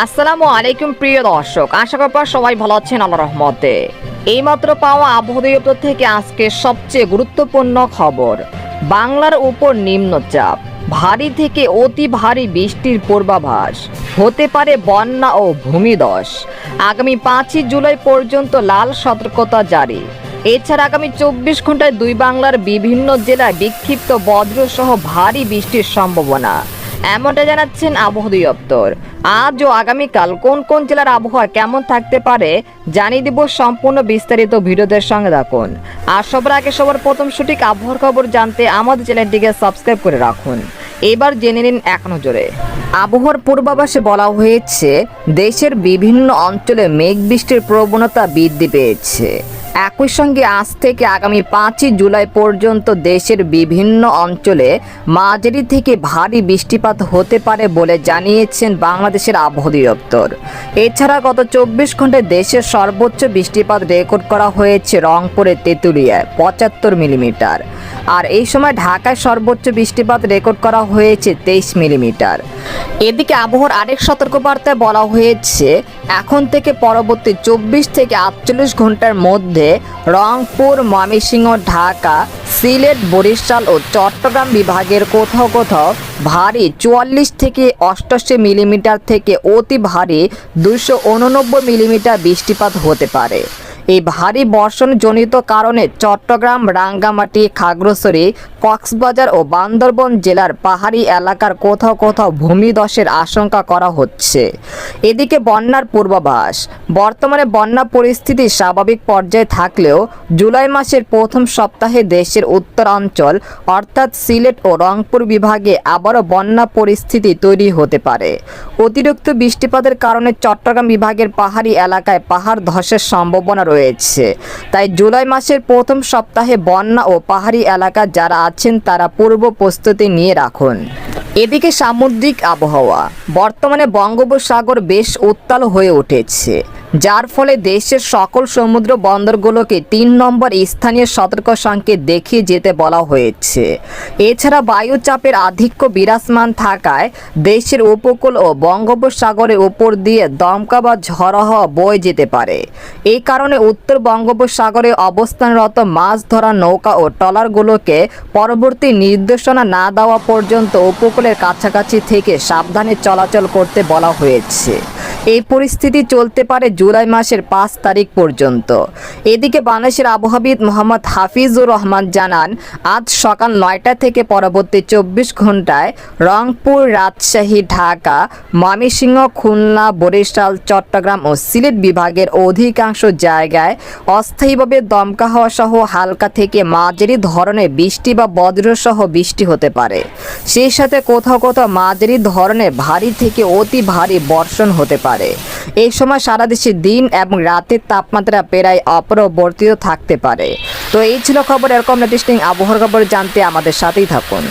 আসসালামু আলাইকুম প্রিয় দর্শক, আশা করি আপনারা সবাই ভালো আছেন আল্লাহ রহমতে। এইমাত্র পাওয়া দপ্তর থেকে আজকে সবচেয়ে গুরুত্বপূর্ণ খবর, বাংলার উপর নিম্নচাপ, ভারী থেকে অতি ভারী বৃষ্টির পূর্বাভাস, হতে পারে বন্যা ও ভূমিধস আগামী পাঁচই জুলাই পর্যন্ত লাল সতর্কতা জারি। এছাড়া আগামী চব্বিশ ঘন্টায় দুই বাংলার বিভিন্ন জেলায় বিক্ষিপ্ত বজ্রসহ ভারী বৃষ্টির সম্ভাবনা। এমনটা জানাচ্ছেন আবহাওয়া দপ্তর। আজ ও আগামীকাল কোন কোন জেলার আবহাওয়া কেমন থাকতে পারে জানিয়ে দিব সম্পূর্ণ বিস্তারিত ভিডিওদের সঙ্গে রাখুন আর সবার আগে সবার প্রথম সঠিক আবহাওয়ার খবর জানতে আমাদের চ্যানেলটিকে সাবস্ক্রাইব করে রাখুন। এবার জেনে নিন এক নজরে। আবহাওয়ার পূর্বাভাসে বলা হয়েছে, দেশের বিভিন্ন অঞ্চলে মেঘ বৃষ্টির প্রবণতা বৃদ্ধি পেয়েছে। একই সঙ্গে আজ থেকে আগামী পাঁচই জুলাই পর্যন্ত দেশের বিভিন্ন অঞ্চলে মাঝারি থেকে ভারী বৃষ্টিপাত হতে পারে বলে জানিয়েছেন বাংলাদেশের আবহাওয়া দপ্তর এছাড়া গত চব্বিশ ঘন্টায় দেশের সর্বোচ্চ বৃষ্টিপাত রেকর্ড করা হয়েছে রংপুরের তেঁতুলিয়ায়, পঁচাত্তর মিলিমিটার। আর এই সময় ঢাকায় সর্বোচ্চ বৃষ্টিপাত রেকর্ড করা হয়েছে তেইশ মিলিমিটার। এদিকে আবহাওয়ার আরেক সতর্কবার্তায় বলা হয়েছে, এখন থেকে পরবর্তী চব্বিশ থেকে আটচল্লিশ ঘণ্টার মধ্যে রংপুর, ময়মনসিংহ, ঢাকা, সিলেট, বরিশাল ও চট্টগ্রাম বিভাগের কোথাও কোথাও ভারী চুয়াল্লিশ থেকে অষ্টাশি মিলিমিটার থেকে অতি ভারী দুশো উননব্বই মিলিমিটার বৃষ্টিপাত হতে পারে। এই ভারী বর্ষণজনিত কারণে চট্টগ্রাম, রাঙ্গামাটি, খাগড়াছড়ি কক্সবাজার ও বান্দরবন জেলার পাহাড়ি এলাকার কোথাও কোথাও ভূমিধসের আশঙ্কা করা হচ্ছে। এদিকে বন্যার পূর্বাভাস। বর্তমানে বন্যা পরিস্থিতি স্বাভাবিক পর্যায়ে থাকলেও জুলাই মাসের প্রথম সপ্তাহে দেশের উত্তরাঞ্চল, অর্থাৎ সিলেট ও রংপুর বিভাগে আবারও বন্যা পরিস্থিতি তৈরি হতে পারে। অতিরিক্ত বৃষ্টিপাতের কারণে চট্টগ্রাম বিভাগের পাহাড়ি এলাকায় পাহাড় ধসের সম্ভাবনা রয়েছে। তাই জুলাই মাসের প্রথম সপ্তাহে বন্যা ও পাহাড়ি এলাকা যারা আছেন তারা পূর্ব প্রস্তুতি নিয়ে রাখুন। এদিকে সামুদ্রিক আবহাওয়া। বর্তমানে বঙ্গোপসাগর বেশ উত্তাল হয়ে উঠেছে। যার ফলে দেশের সকল সমুদ্র বন্দরগুলোকে তিন নম্বর স্থানীয় সতর্ক সংকেত দেখিয়ে যেতে বলা হয়েছে। এছাড়া বায়ুচাপের আধিক্য বিরাজমান থাকায় দেশের উপকূল ও বঙ্গোপসাগরের উপর দিয়ে দমকা বা ঝড় হওয়া বয়ে যেতে পারে। এই কারণে উত্তর বঙ্গোপসাগরে অবস্থানরত মাছ ধরা নৌকা ও ট্রলারগুলোকে পরবর্তী নির্দেশনা না দেওয়া পর্যন্ত উপকূলের কাছাকাছি থেকে সাবধানে চলাচল করতে বলা হয়েছে। এই পরিস্থিতি চলতে পারে জুলাই মাসের পাঁচ তারিখ পর্যন্ত। এদিকে বাংলাদেশের আবহাবিদ মোহাম্মদ হাফিজুর রহমান জানান, আজ সকাল নয়টা থেকে পরবর্তী চব্বিশ ঘন্টায় রংপুর, রাজশাহী, ঢাকা, ময়মনসিংহ, খুলনা, বরিশাল, চট্টগ্রাম ও সিলেট বিভাগের অধিকাংশ জায়গায় অস্থায়ীভাবে দমকা হওয়া সহ হালকা থেকে মাঝারি ধরনের বৃষ্টি বা বজ্রসহ বৃষ্টি হতে পারে। সেই সাথে কোথাও কোথাও মাঝারি ধরনের ভারী থেকে অতি ভারী বর্ষণ হতে পারে। এই সময় সারা দেশে দিন এবং রাতের তাপমাত্রা প্রায় অপরবর্তিত থাকতে পারে। তো এই ছিল খবর, এরকম লেটেস্টিং আবহাওয়ার খবর জানতে আমাদের সাথেই থাকুন।